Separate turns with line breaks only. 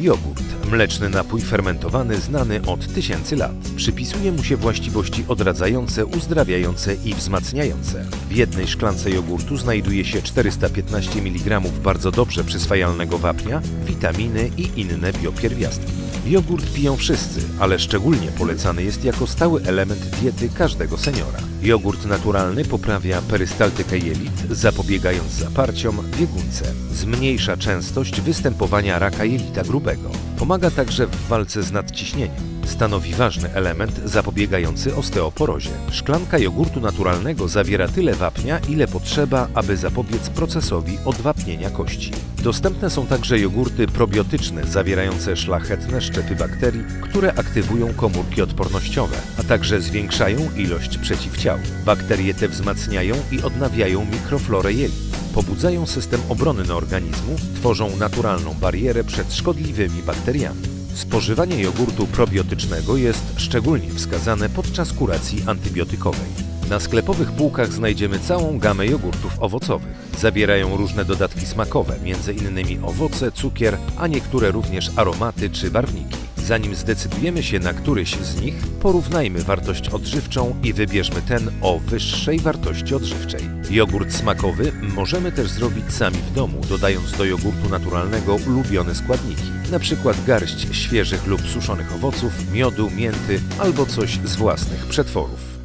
Jogurt, mleczny napój fermentowany znany od tysięcy lat. Przypisuje mu się właściwości odradzające, uzdrawiające i wzmacniające. W jednej szklance jogurtu znajduje się 415 mg bardzo dobrze przyswajalnego wapnia, witaminy i inne biopierwiastki. Jogurt piją wszyscy, ale szczególnie polecany jest jako stały element diety każdego seniora. Jogurt naturalny poprawia perystaltykę jelit, zapobiegając zaparciom, biegunce. Zmniejsza częstość występowania raka jelita grubego. Pomaga także w walce z nadciśnieniem. Stanowi ważny element zapobiegający osteoporozie. Szklanka jogurtu naturalnego zawiera tyle wapnia, ile potrzeba, aby zapobiec procesowi odwapnienia kości. Dostępne są także jogurty probiotyczne zawierające szlachetne szczepy bakterii, które aktywują komórki odpornościowe, a także zwiększają ilość przeciwciał. Bakterie te wzmacniają i odnawiają mikroflorę jelit pobudzają system obrony organizmu, tworzą naturalną barierę przed szkodliwymi bakteriami. Spożywanie jogurtu probiotycznego jest szczególnie wskazane podczas kuracji antybiotykowej. Na sklepowych półkach znajdziemy całą gamę jogurtów owocowych. Zawierają różne dodatki smakowe, m.in. owoce, cukier, a niektóre również aromaty czy barwniki. Zanim zdecydujemy się na któryś z nich, porównajmy wartość odżywczą i wybierzmy ten o wyższej wartości odżywczej. Jogurt smakowy możemy też zrobić sami w domu, dodając do jogurtu naturalnego ulubione składniki, np. garść świeżych lub suszonych owoców, miodu, mięty albo coś z własnych przetworów.